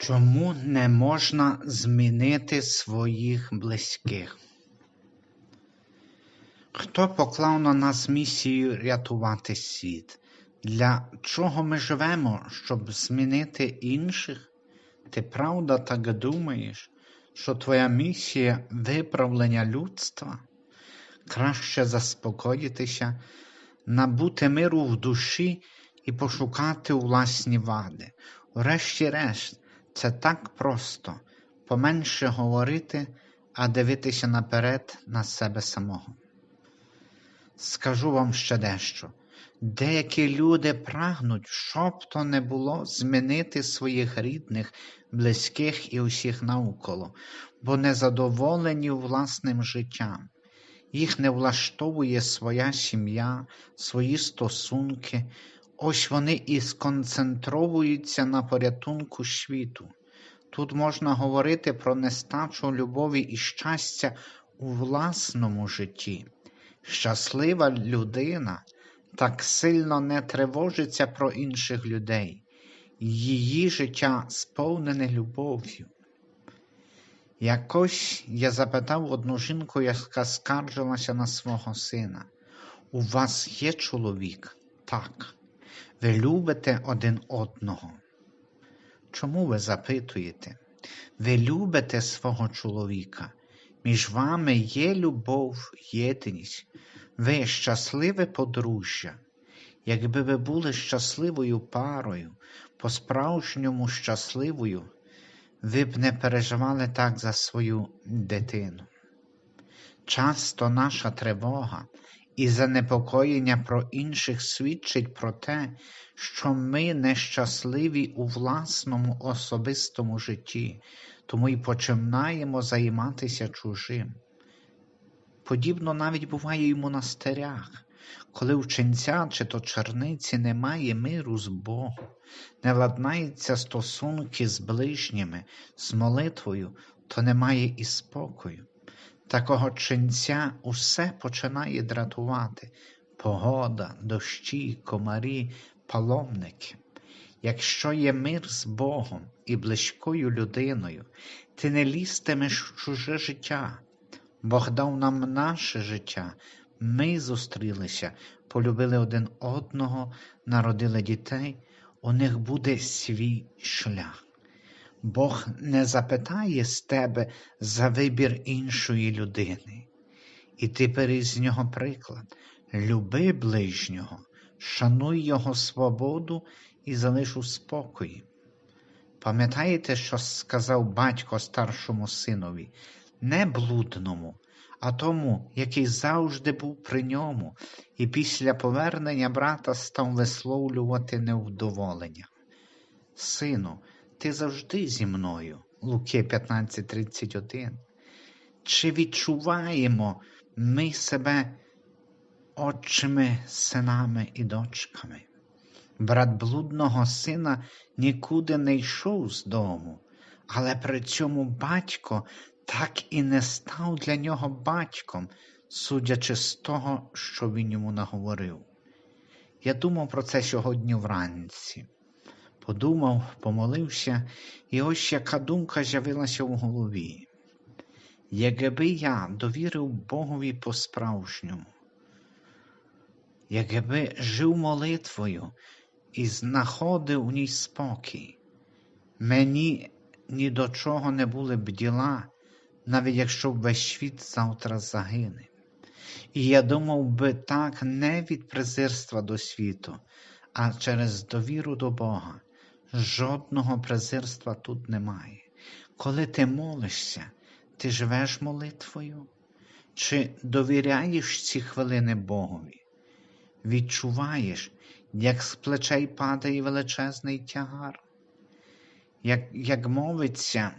Чому не можна змінити своїх близьких? Хто поклав на нас місію рятувати світ? Для чого ми живемо, щоб змінити інших? Ти правда так думаєш, що твоя місія виправлення людства? Краще заспокоїтися, набути миру в душі і пошукати власні вади. Врешті-решт, це так просто поменше говорити, а дивитися наперед на себе самого. Скажу вам ще дещо. Деякі люди прагнуть, щоб то не було, змінити своїх рідних, близьких і усіх навколо, бо незадоволені власним життям. Їх не влаштовує своя сім'я, свої стосунки, ось вони і сконцентровуються на порятунку світу. Тут можна говорити про нестачу любові і щастя у власному житті. Щаслива людина так сильно не тривожиться про інших людей, її життя сповнене любов'ю. Якось я запитав одну жінку, яка скаржилася на свого сина. У вас є чоловік? Так. Ви любите один одного. Чому ви запитуєте? Ви любите свого чоловіка? Між вами є любов, єдність, ви щасливе подружжя. Якби ви були щасливою парою, по-справжньому щасливою, ви б не переживали так за свою дитину. Часто наша тривога і занепокоєння про інших свідчить про те, що ми нещасливі у власному особистому житті, тому й починаємо займатися чужим. Подібно навіть буває і в монастирях, коли у ченця чи то черниці немає миру з Богом, не ладнаються стосунки з ближніми, з молитвою, то немає і спокою. Такого ченця усе починає дратувати погода, дощі, комарі, паломники. Якщо є мир з Богом і близькою людиною, ти не лізтимеш в чуже життя. Бог дав нам наше життя, ми зустрілися, полюбили один одного, народили дітей, у них буде свій шлях. Бог не запитає з тебе за вибір іншої людини. І ти бери з нього приклад. Люби ближнього, шануй його свободу і залиш у спокої. Пам'ятаєте, що сказав батько старшому синові, не блудному, а тому, який завжди був при ньому, і після повернення брата став висловлювати невдоволення. Сину, ти завжди зі мною, Луки 15:31. Чи відчуваємо ми себе отчими синами і дочками? Брат блудного сина нікуди не йшов з дому, але при цьому батько так і не став для нього батьком, судячи з того, що він йому наговорив. Я думав про це сьогодні вранці. Подумав, помолився, і ось яка думка з'явилася в голові. Якби я довірив Богові по-справжньому, якби жив молитвою і знаходив у ній спокій, мені ні до чого не були б діла, навіть якщо весь світ завтра загине. І я думав би так не від презирства до світу, а через довіру до Бога. Жодного презирства тут немає. Коли ти молишся, ти живеш молитвою? Чи довіряєш ці хвилини Богові? Відчуваєш, як з плечей падає величезний тягар, як як мовиться,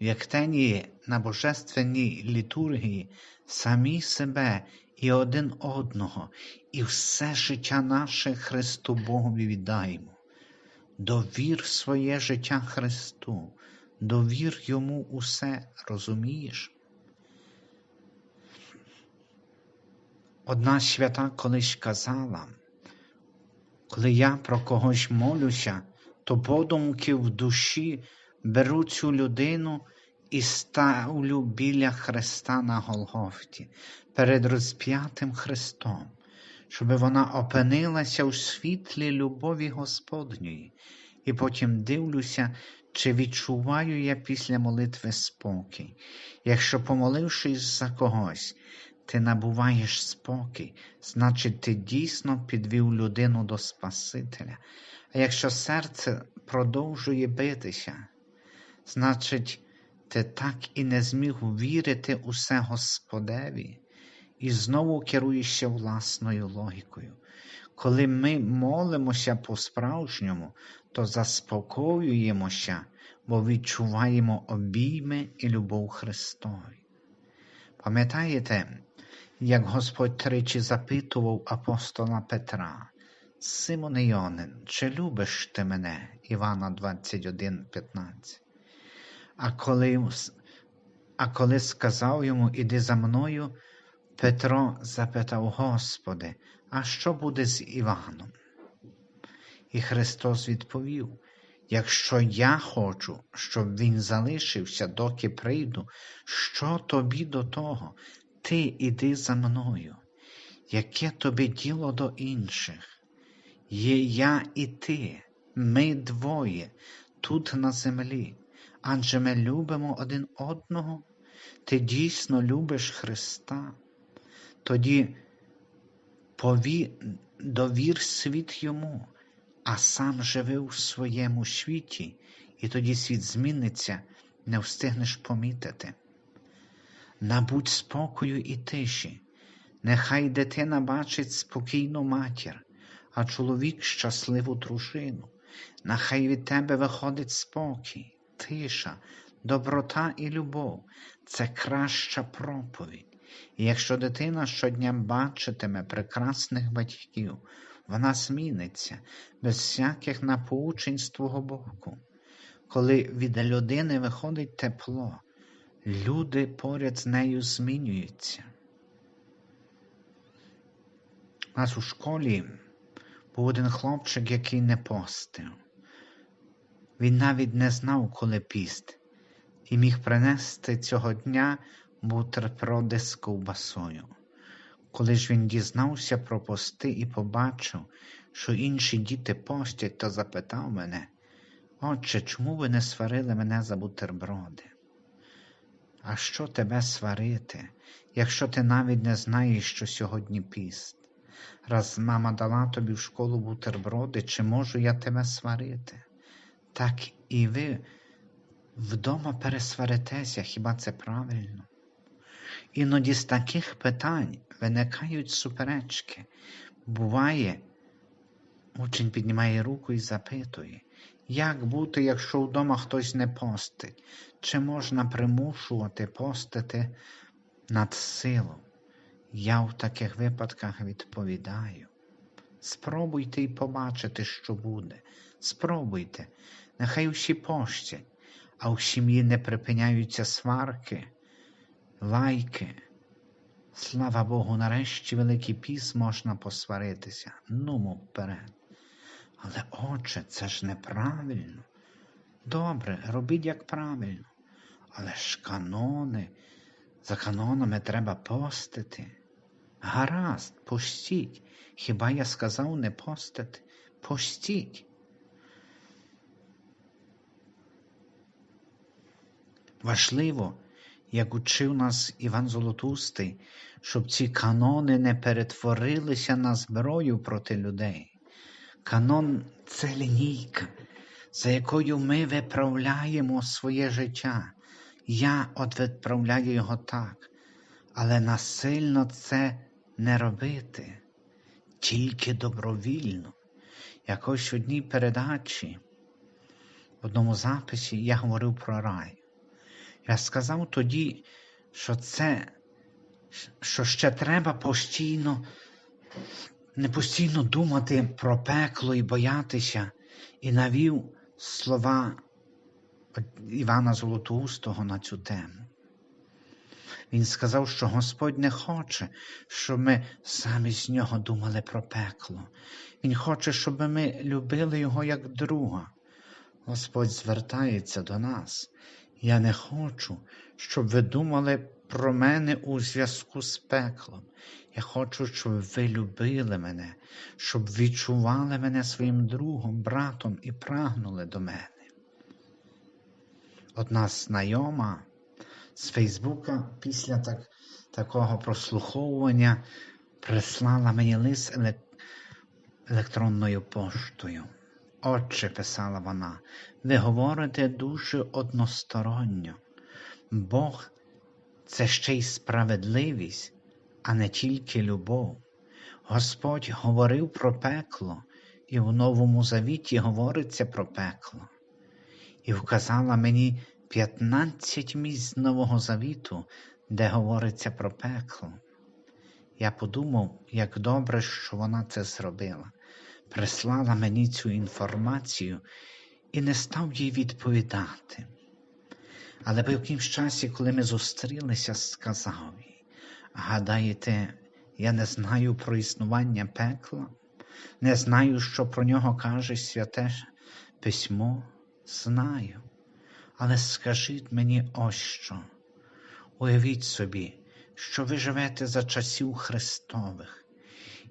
як тені на божественній літургії самі себе і один одного, і все життя наше Христу Богові віддаємо. Довір своє життя Христу, довір йому усе, розумієш? Одна свята колись казала, коли я про когось молюся, то подумки в душі беру цю людину і ставлю біля Христа на Голгофті, перед розп'ятим Христом, щоб вона опинилася у світлі любові Господньої, і потім дивлюся, чи відчуваю я після молитви спокій. Якщо, помолившись за когось, ти набуваєш спокій, значить ти дійсно підвів людину до Спасителя. А якщо серце продовжує битися, значить, ти так і не зміг вірити усе Господеві і знову керуєшся власною логікою. Коли ми молимося по-справжньому, то заспокоюємося, бо відчуваємо обійми і любов Христові. Пам'ятаєте, як Господь тричі запитував апостола Петра, Симоне Йонин, чи любиш ти мене? Івана 21,15. А коли, а коли сказав йому, іди за мною, Петро запитав, Господи, а що буде з Іваном? І Христос відповів: Якщо я хочу, щоб він залишився, доки прийду, що тобі до того? Ти іди за мною. Яке тобі діло до інших? Є я і ти, ми двоє, тут на землі, адже ми любимо один одного, ти дійсно любиш Христа. Тоді пові... довір світ йому, а сам живи у своєму світі, і тоді світ зміниться, не встигнеш помітити. Набудь спокою і тиші, нехай дитина бачить спокійну матір, а чоловік щасливу дружину, нехай від тебе виходить спокій, тиша, доброта і любов це краща проповідь. І якщо дитина щодня бачитиме прекрасних батьків, вона зміниться без всяких напоучень з твого боку. Коли від людини виходить тепло, люди поряд з нею змінюються. У нас у школі був один хлопчик, який не постив. Він навіть не знав, коли піст, і міг принести цього дня бутерброди з ковбасою. Коли ж він дізнався про пости і побачив, що інші діти постять, то запитав мене, Отче, чому ви не сварили мене за бутерброди? А що тебе сварити, якщо ти навіть не знаєш, що сьогодні піст? Раз мама дала тобі в школу бутерброди, чи можу я тебе сварити? Так і ви вдома пересваритеся, хіба це правильно? Іноді з таких питань виникають суперечки. Буває, учень піднімає руку і запитує, як бути, якщо вдома хтось не постить? Чи можна примушувати постити над силу? Я в таких випадках відповідаю. Спробуйте і побачите, що буде. Спробуйте, нехай усі пощать, а в сім'ї не припиняються сварки, лайки. Слава Богу, нарешті Великий Піс можна посваритися. Нумо вперед. Але, отче, це ж неправильно. Добре, робіть як правильно. Але ж канони, за канонами треба постити. Гаразд, постіть. Хіба я сказав не постити? Постіть. Важливо, як учив нас Іван Золотустий, щоб ці канони не перетворилися на зброю проти людей. Канон це лінійка, за якою ми виправляємо своє життя. Я от відправляю його так, але насильно це не робити, тільки добровільно. Якось в одній передачі, в одному записі я говорив про рай. Я сказав тоді, що це, що ще треба постійно, не постійно думати про пекло і боятися, і навів слова Івана Золотоустого на цю тему. Він сказав, що Господь не хоче, щоб ми самі з нього думали про пекло. Він хоче, щоб ми любили його як друга, Господь звертається до нас. Я не хочу, щоб ви думали про мене у зв'язку з пеклом. Я хочу, щоб ви любили мене, щоб відчували мене своїм другом, братом і прагнули до мене. Одна знайома з Фейсбука після так, такого прослуховування прислала мені лист електронною поштою. Отче, писала вона, ви говорите дуже односторонньо. Бог це ще й справедливість, а не тільки любов. Господь говорив про пекло, і в Новому Завіті говориться про пекло. І вказала мені 15 місць Нового Завіту, де говориться про пекло. Я подумав, як добре, що вона це зробила, прислала мені цю інформацію і не став їй відповідати. Але по якимсь часі, коли ми зустрілися, сказав їй, гадаєте, я не знаю про існування пекла, не знаю, що про нього каже святе письмо, знаю. Але скажіть мені ось що. Уявіть собі, що ви живете за часів Христових,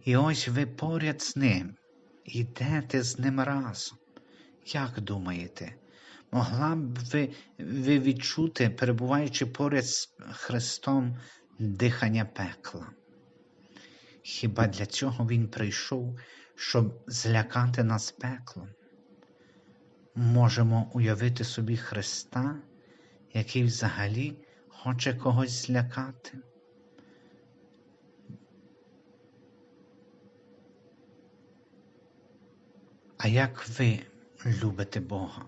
і ось ви поряд з ним, йдете з ним разом. Як думаєте, могла б ви, ви відчути, перебуваючи поряд з Христом, дихання пекла? Хіба для цього Він прийшов, щоб злякати нас пеклом? Можемо уявити собі Христа, який взагалі хоче когось злякати? А як ви любите Бога?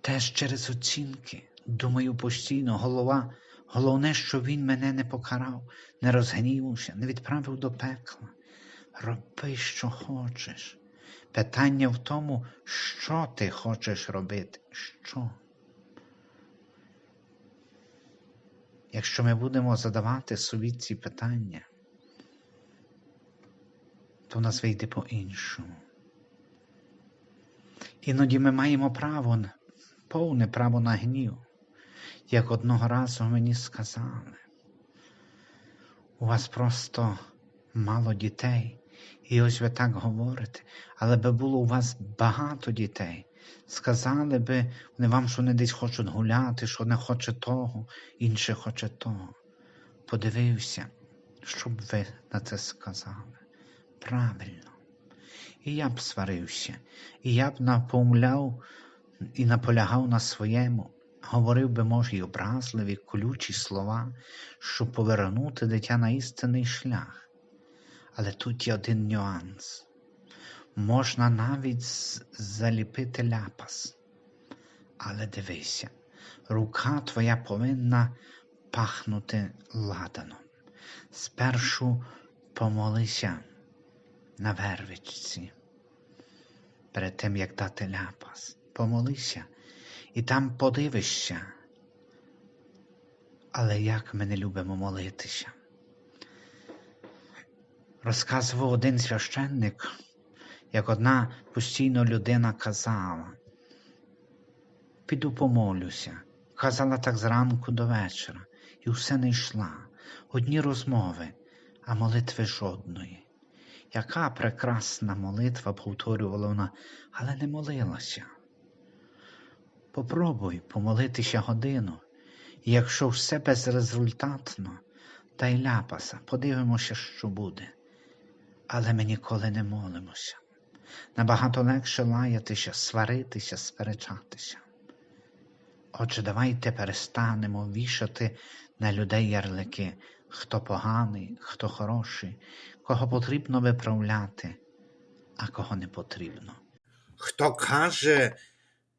Теж через оцінки, думаю постійно, голова, головне, що Він мене не покарав, не розгнівався, не відправив до пекла. Роби, що хочеш. Питання в тому, що ти хочеш робити. Що? Якщо ми будемо задавати собі ці питання, то в нас вийде по-іншому. Іноді ми маємо право, повне право на гнів, як одного разу мені сказали. У вас просто мало дітей, і ось ви так говорите, але би було у вас багато дітей. Сказали би вони вам, що вони десь хочуть гуляти, що не хоче того, інше хоче того. Подивився, що б ви на це сказали. Правильно. І я б сварився, і я б напомляв і наполягав на своєму, говорив би, може, й образливі, колючі слова, щоб повернути дитя на істинний шлях. Але тут є один нюанс. Можна навіть заліпити ляпас. Але дивися, рука твоя повинна пахнути ладаном. Спершу помолися на вервичці, перед тим, як дати ляпас. Помолися і там подивишся. Але як ми не любимо молитися? Розказував один священник, як одна постійно людина казала, піду помолюся. Казала так зранку до вечора, і все не йшла. Одні розмови, а молитви жодної. Яка прекрасна молитва, повторювала вона, але не молилася. Попробуй помолитися годину, і якщо все безрезультатно, дай ляпаса, подивимося, що буде. Але ми ніколи не молимося. Набагато легше лаятися, сваритися, сперечатися. Отже, давайте перестанемо вішати на людей ярлики, хто поганий, хто хороший, кого потрібно виправляти, а кого не потрібно. Хто каже,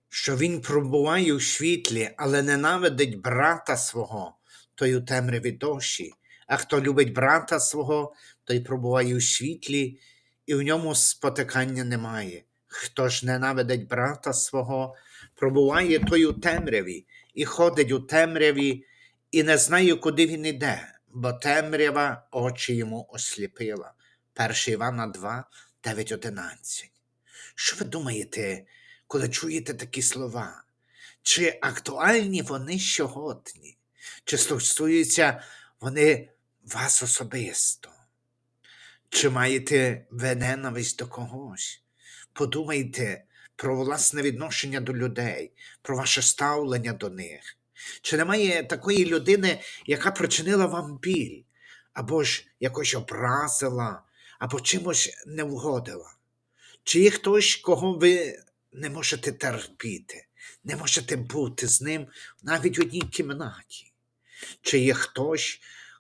що він пробуває у світлі, але ненавидить брата свого, той у темряві дощі, а хто любить брата свого, той пробуває у світлі, і в ньому спотикання немає. Хто ж ненавидить брата свого, пробуває той у темряві, і ходить у темряві, і не знає, куди він іде, бо темрява очі йому осліпила. 1 Івана 2, 9, 11. Що ви думаєте, коли чуєте такі слова? Чи актуальні вони сьогодні? Чи стосуються вони вас особисто? Чи маєте ви ненависть до когось? Подумайте про власне відношення до людей, про ваше ставлення до них. Чи немає такої людини, яка причинила вам біль, або ж якось образила, або чимось не вгодила? Чи є хтось, кого ви не можете терпіти, не можете бути з ним навіть в одній кімнаті? Чи є хтось,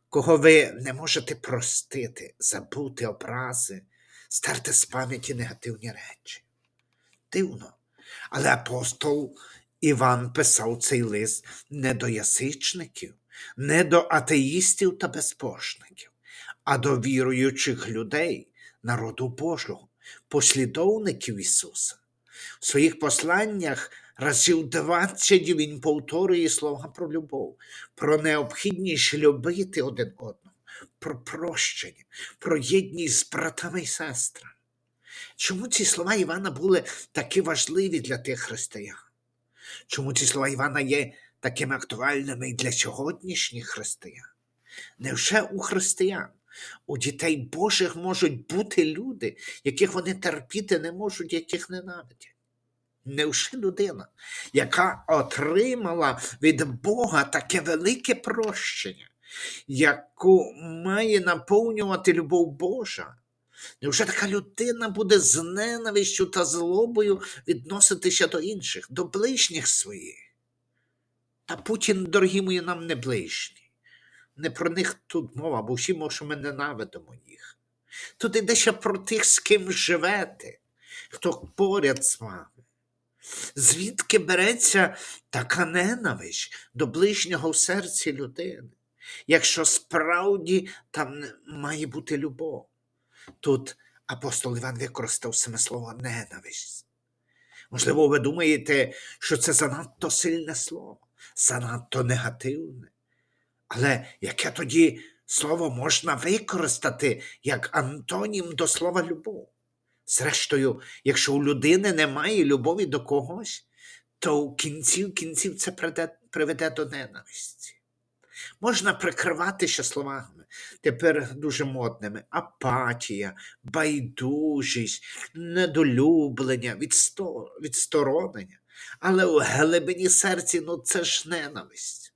кого ви не можете простити, забути образи, стерти з пам'яті негативні речі? Дивно. Але апостол Іван писав цей лист не до язичників, не до атеїстів та безбожників, а до віруючих людей, народу Божого, послідовників Ісуса. В своїх посланнях разів 20 він повторює слова про любов, про необхідність любити один одного, про прощення, про єдність з братами і сестрами. Чому ці слова Івана були такі важливі для тих християн? Чому ці слова Івана є такими актуальними і для сьогоднішніх християн? Невже у християн, у дітей Божих можуть бути люди, яких вони терпіти не можуть, яких ненавидять? Невже людина, яка отримала від Бога таке велике прощення, яку має наповнювати любов Божа? Невже така людина буде з ненавистю та злобою відноситися до інших, до ближніх своїх? Та Путін, дорогі мої, нам не ближні. Не про них тут мова, бо всі що ми ненавидимо їх. Тут йдеться про тих, з ким живете, хто поряд з вами. Звідки береться така ненависть до ближнього в серці людини, якщо справді там має бути любов? Тут апостол Іван використав саме слово ненависть. Можливо, ви думаєте, що це занадто сильне слово, занадто негативне. Але яке тоді слово можна використати як антонім до слова любов? Зрештою, якщо у людини немає любові до когось, то в кінці в кінців це приведе до ненависті. Можна прикриватися словами, тепер дуже модними: апатія, байдужість, недолюблення, відсто- відсторонення. Але у глибині серці ну це ж ненависть.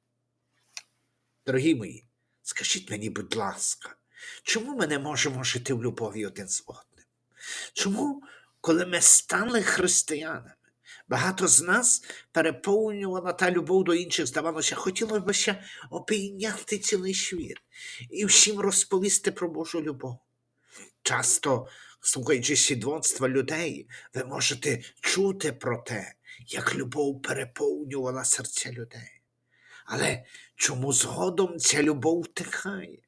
Дорогі мої, скажіть мені, будь ласка, чому ми не можемо жити в любові один з одним? Чому, коли ми стали християнами, багато з нас переповнювала та любов до інших, здавалося, хотілося б ще обійняти цілий світ і всім розповісти про Божу любов. Часто, слухаючи свідоцтва людей, ви можете чути про те, як любов переповнювала серця людей. Але чому згодом ця любов втихає?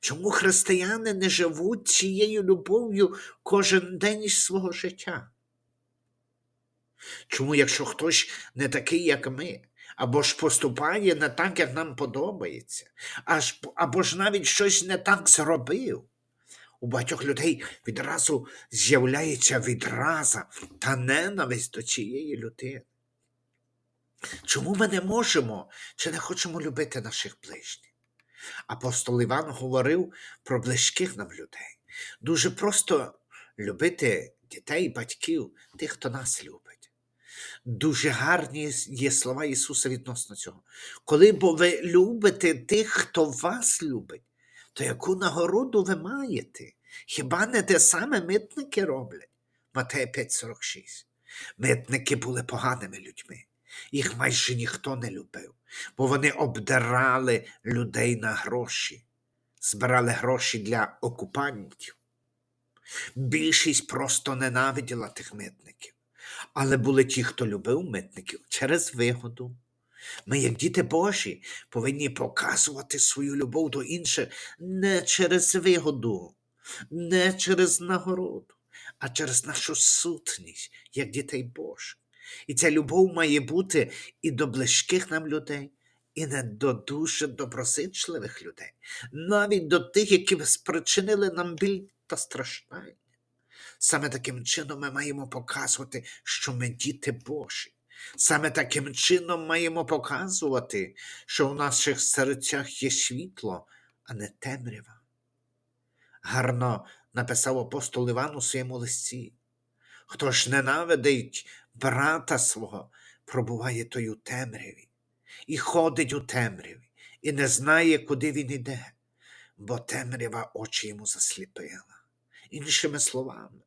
Чому християни не живуть цією любов'ю кожен день свого життя? Чому, якщо хтось не такий, як ми, або ж поступає не так, як нам подобається, аж, або ж навіть щось не так зробив, у багатьох людей відразу з'являється відраза та ненависть до цієї людини? Чому ми не можемо чи не хочемо любити наших ближніх? Апостол Іван говорив про близьких нам людей. Дуже просто любити дітей, батьків, тих, хто нас любить. Дуже гарні є слова Ісуса відносно цього. Коли бо ви любите тих, хто вас любить, то яку нагороду ви маєте? Хіба не те саме митники роблять? Матея 5,46. Митники були поганими людьми. Їх майже ніхто не любив, бо вони обдирали людей на гроші, збирали гроші для окупантів. Більшість просто ненавиділа тих митників, але були ті, хто любив митників через вигоду. Ми, як діти Божі, повинні показувати свою любов до інших не через вигоду, не через нагороду, а через нашу сутність, як дітей Божих. І ця любов має бути і до близьких нам людей, і не до дуже доброзичливих людей, навіть до тих, які спричинили нам біль та страждання. Саме таким чином ми маємо показувати, що ми діти Божі. Саме таким чином маємо показувати, що в наших серцях є світло, а не темрява. Гарно написав апостол Іван у своєму листі. Хто ж ненавидить брата свого, пробуває той у темряві, і ходить у темряві, і не знає, куди він іде, бо темрява очі йому засліпила. Іншими словами,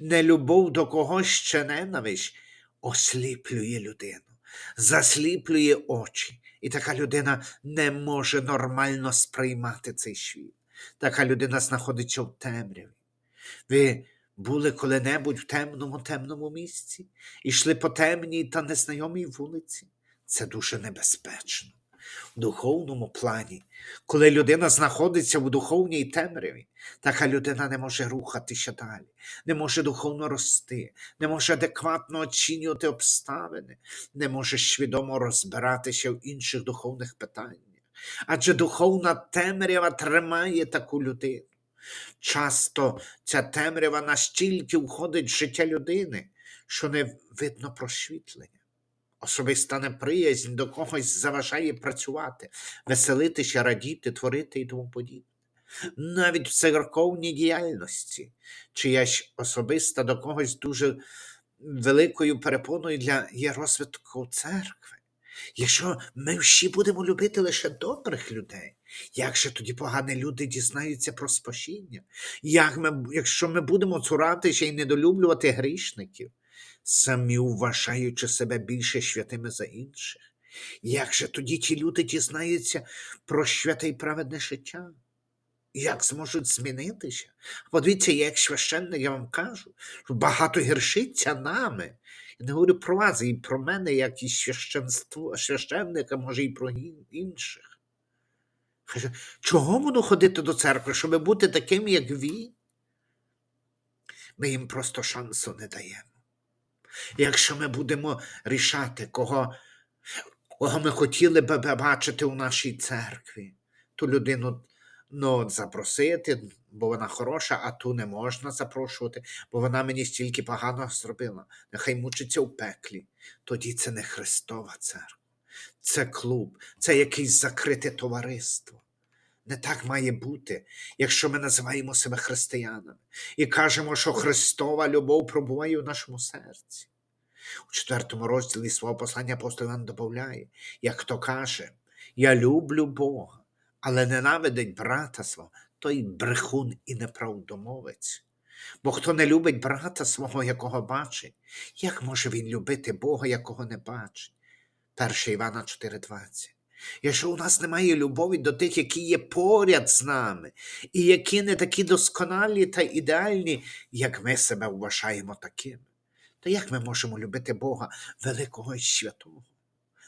нелюбов до когось ще ненависть осліплює людину, засліплює очі, і така людина не може нормально сприймати цей світ. Така людина знаходиться в темряві. Ви були коли-небудь в темному темному місці, йшли по темній та незнайомій вулиці. Це дуже небезпечно. В духовному плані, коли людина знаходиться в духовній темряві, така людина не може рухатися далі, не може духовно рости, не може адекватно оцінювати обставини, не може свідомо розбиратися в інших духовних питаннях. Адже духовна темрява тримає таку людину. Часто ця темрява настільки входить в життя людини, що не видно просвітлення. Особиста неприязнь до когось заважає працювати, веселитися, радіти, творити і тому подібне. Навіть в церковній діяльності, чиясь особиста до когось дуже великою перепоною для є розвитку церкви. Якщо ми всі будемо любити лише добрих людей, як же тоді погані люди дізнаються про спасіння? Як ми, якщо ми будемо цуратися і недолюблювати грішників, самі вважаючи себе більше святими за інших, як же тоді ті люди дізнаються про святе й праведне життя? Як зможуть змінитися? Подивіться, я як священник, я вам кажу, що багато гіршиться нами. Я не говорю про вас, і про мене, як і священство, священника, може, і про інших. Каже, чого буду ходити до церкви, щоб бути таким, як він? Ми їм просто шансу не даємо. Якщо ми будемо рішати, кого, кого ми хотіли би бачити у нашій церкві, ту людину ну, запросити, бо вона хороша, а ту не можна запрошувати, бо вона мені стільки погано зробила. Нехай мучиться у пеклі. Тоді це не Христова церква, це клуб, це якесь закрите товариство. Не так має бути, якщо ми називаємо себе християнами і кажемо, що Христова любов пробуває у нашому серці. У четвертому розділі свого послання апостол Іван додає, як хто каже, я люблю Бога, але ненавидить брата свого, той брехун і неправдомовець. Бо хто не любить брата свого, якого бачить, як може він любити Бога, якого не бачить? 1 Івана 4:20. Якщо у нас немає любові до тих, які є поряд з нами, і які не такі досконалі та ідеальні, як ми себе вважаємо такими, то як ми можемо любити Бога великого і святого?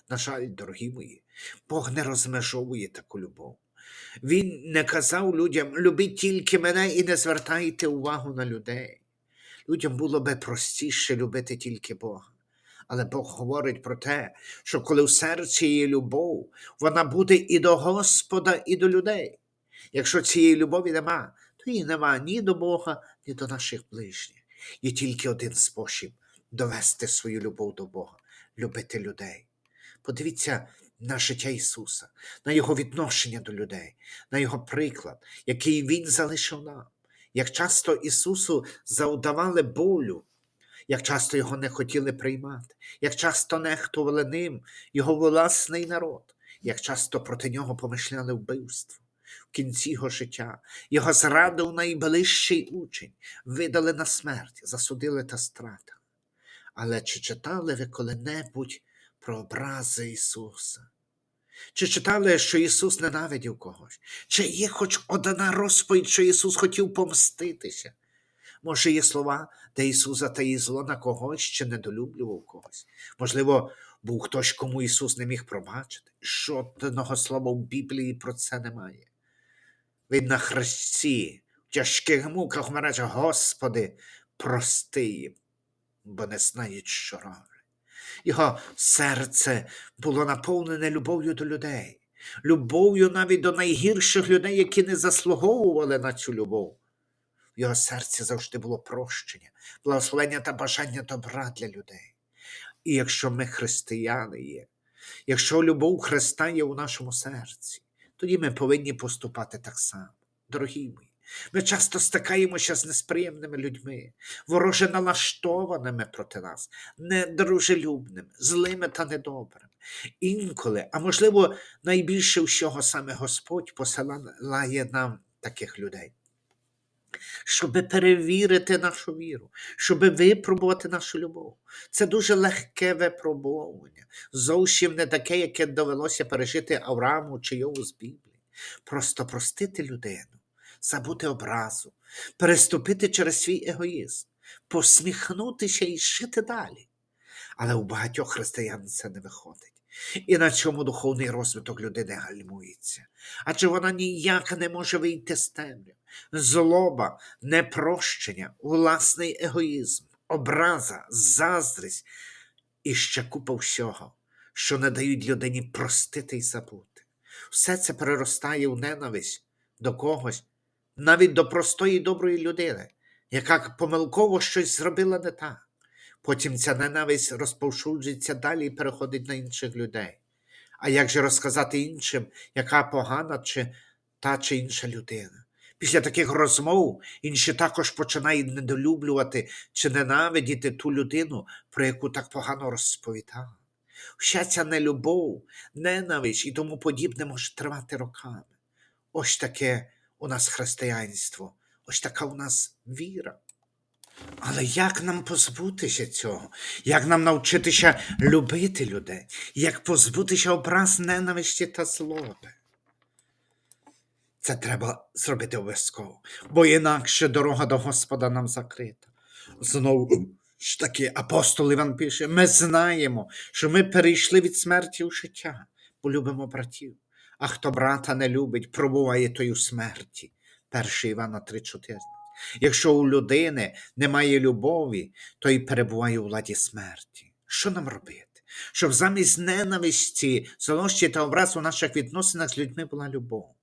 На жаль, дорогі мої, Бог не розмежовує таку любов. Він не казав людям, любіть тільки мене і не звертайте увагу на людей. Людям було би простіше любити тільки Бога. Але Бог говорить про те, що коли в серці є любов, вона буде і до Господа, і до людей. Якщо цієї любові нема, то її нема ні до Бога, ні до наших ближніх. Є тільки один спосіб довести свою любов до Бога, любити людей. Подивіться на життя Ісуса, на Його відношення до людей, на Його приклад, який Він залишив нам. Як часто Ісусу завдавали болю, як часто його не хотіли приймати, як часто нехтували ним його власний народ, як часто проти нього помишляли вбивство. В кінці його життя його зрадив найближчий учень, видали на смерть, засудили та стратили. Але чи читали ви коли-небудь про образи Ісуса? Чи читали, що Ісус ненавидів когось? Чи є хоч одна розповідь, що Ісус хотів помститися? Може, є слова, де Ісус затаїв зло на когось чи недолюблював когось. Можливо, був хтось, кому Ісус не міг пробачити. Жодного слова в Біблії про це немає. Він на хресті, в тяжких муках вмирає, Господи, прости їм, бо не знають, що роблять. Його серце було наповнене любов'ю до людей, любов'ю навіть до найгірших людей, які не заслуговували на цю любов. В його серці завжди було прощення, благословення та бажання добра для людей. І якщо ми християни є, якщо любов Христа є у нашому серці, тоді ми повинні поступати так само. Дорогі мої, ми часто стикаємося з несприємними людьми, вороже налаштованими проти нас, недружелюбними, злими та недобрими. Інколи, а можливо, найбільше всього саме Господь посилає нам таких людей. Щоб перевірити нашу віру, щоб випробувати нашу любов. Це дуже легке випробування, зовсім не таке, яке довелося пережити Аврааму чи Йову з Біблії. Просто простити людину, забути образу, переступити через свій егоїзм, посміхнутися і жити далі. Але у багатьох християн це не виходить. І на цьому духовний розвиток людини гальмується. Адже вона ніяк не може вийти з темряв. Злоба, непрощення, власний егоїзм, образа, заздрість і ще купа всього, що не дають людині простити й забути. Все це переростає у ненависть до когось, навіть до простої доброї людини, яка помилково щось зробила не так. Потім ця ненависть розповсюджується далі і переходить на інших людей. А як же розказати іншим, яка погана чи та чи інша людина? Після таких розмов інші також починають недолюблювати чи ненавидіти ту людину, про яку так погано розповідали. Вся ця нелюбов, ненависть і тому подібне може тривати роками. Ось таке у нас християнство, ось така у нас віра. Але як нам позбутися цього? Як нам навчитися любити людей? Як позбутися образ ненависті та злоби? Це треба зробити обов'язково, бо інакше дорога до Господа нам закрита. Знову ж таки, апостол Іван пише: ми знаємо, що ми перейшли від смерті у життя, бо любимо братів. А хто брата не любить, пробуває той у смерті. 1 Івана 3,14. Якщо у людини немає любові, то й перебуває у владі смерті. Що нам робити? Щоб замість ненависті, злощі та образ у наших відносинах з людьми була любов.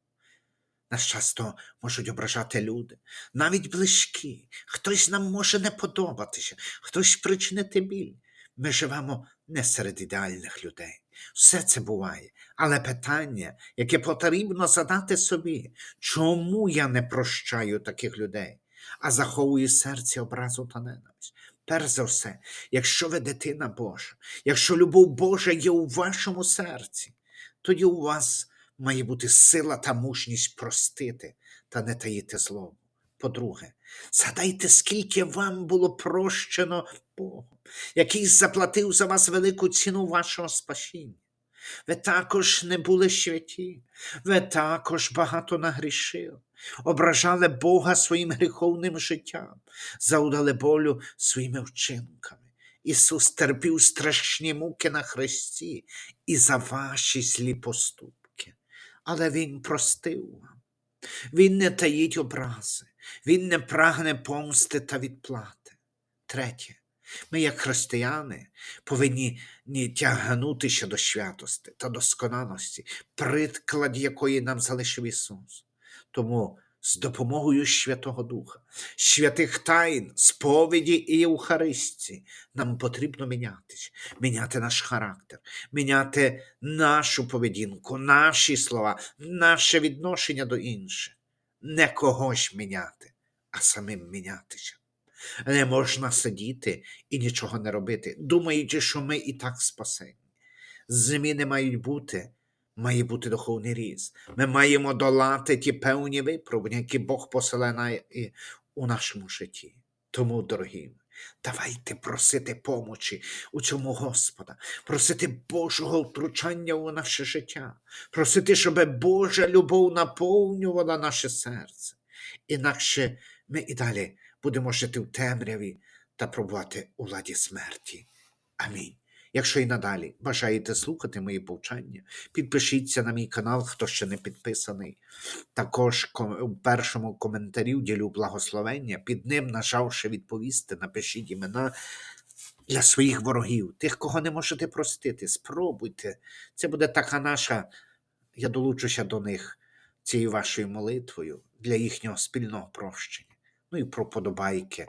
Нас часто можуть ображати люди, навіть близькі. Хтось нам може не подобатися, хтось причинити біль. Ми живемо не серед ідеальних людей. Все це буває. Але питання, яке потрібно задати собі, чому я не прощаю таких людей, а заховую серці образу та ненависть? Перш за все, якщо ви дитина Божа, якщо любов Божа є у вашому серці, тоді у вас має бути сила та мужність простити та не таїти злобу. По-друге, згадайте, скільки вам було прощено Богом, який заплатив за вас велику ціну вашого спасіння. Ви також не були святі, ви також багато нагрішили, ображали Бога своїм гріховним життям, заудали болю своїми вчинками. Ісус терпів страшні муки на хресті і за ваші злі поступки. Але Він простив вам. Він не таїть образи, Він не прагне помсти та відплати. Третє. Ми, як християни, повинні не тягнутися до святості та досконалості, приклад якої нам залишив Ісус. Тому з допомогою Святого Духа, святих тайн, сповіді і Євхаристії нам потрібно мінятися, міняти наш характер, міняти нашу поведінку, наші слова, наше відношення до інших. Не когось міняти, а самим мінятися. Не можна сидіти і нічого не робити, думаючи, що ми і так спасені. Зміни мають бути, має бути духовний ріст. Ми маємо долати ті певні випробування, які Бог посилає у нашому житті. Тому, дорогі, давайте просити помочі у цьому Господа, просити Божого втручання у наше життя, просити, щоб Божа любов наповнювала наше серце. Інакше ми і далі будемо жити в темряві та пробувати у владі смерті. Амінь. Якщо і надалі бажаєте слухати мої повчання, підпишіться на мій канал, хто ще не підписаний. Також у першому коментарі ділю благословення, під ним, нажавши відповісти, напишіть імена для своїх ворогів, тих, кого не можете простити. Спробуйте. Це буде така наша, я долучуся до них цією вашою молитвою для їхнього спільного прощення. ну і про подобайки.